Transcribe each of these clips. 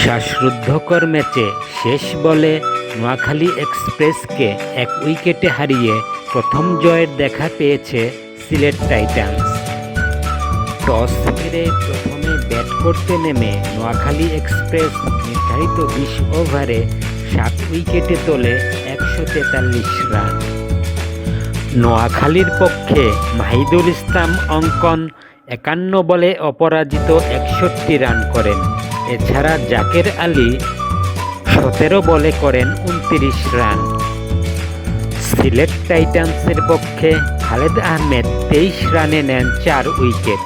শ্বাসরুদ্ধকর ম্যাচে শেষ বলে নোয়াখালী এক্সপ্রেসকে এক উইকেটে হারিয়ে প্রথম জয়ের দেখা পেয়েছে সিলেট টাইটান্স। টস হেরে প্রথমে ব্যাট করতে নেমে নোয়াখালী এক্সপ্রেস নির্ধারিত বিশ ওভারে সাত উইকেটে তোলে একশো তেতাল্লিশ রান। নোয়াখালীর পক্ষে মাহিদুল ইসলাম অঙ্কন একান্ন বলে অপরাজিত একষট্টি রান করেন। এছাড়া জাকের আলী সতেরো বলে করেন উনত্রিশ রান। সিলেট টাইটান্সের পক্ষে খালেদ আহমেদ তেইশ রানে নেন চার উইকেট।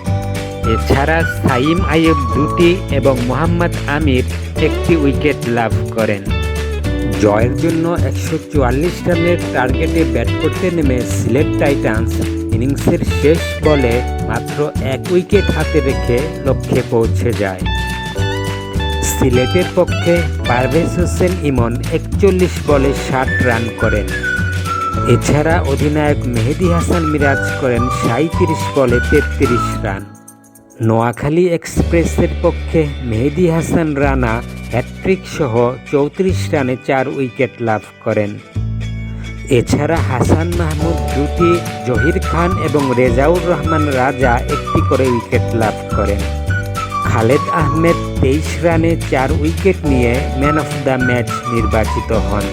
এছাড়া সাইম আইয়ুব দুটি এবং মোহাম্মদ আমির একটি উইকেট লাভ করেন। জয়ের জন্য একশো চুয়াল্লিশ রানের টার্গেটে ব্যাট করতে নেমে সিলেট টাইটান্স ইনিংসের শেষ বলে মাত্র এক উইকেট হাতে রেখে লক্ষ্যে পৌঁছে যায়। সিলেটের পক্ষে পারভেজ হোসেন ইমন একচল্লিশ বলে ষাট রান করেন। এছাড়া অধিনায়ক মেহেদি হাসান মিরাজ করেন সাঁত্রিশ বলে তেত্রিশ রান। নোয়াখালী এক্সপ্রেসের পক্ষে মেহেদি হাসান রানা হ্যাট্রিক সহ চৌত্রিশ রানে চার উইকেট লাভ করেন। এছাড়া হাসান মাহমুদ জুটি জহির খান এবং রেজাউর রহমান রাজা একটি করে উইকেট লাভ করেন। খালেদ আহমেদ তেইশ রানে চার উইকেট নিয়ে ম্যান অফ দ্য ম্যাচ নির্বাচিত হন।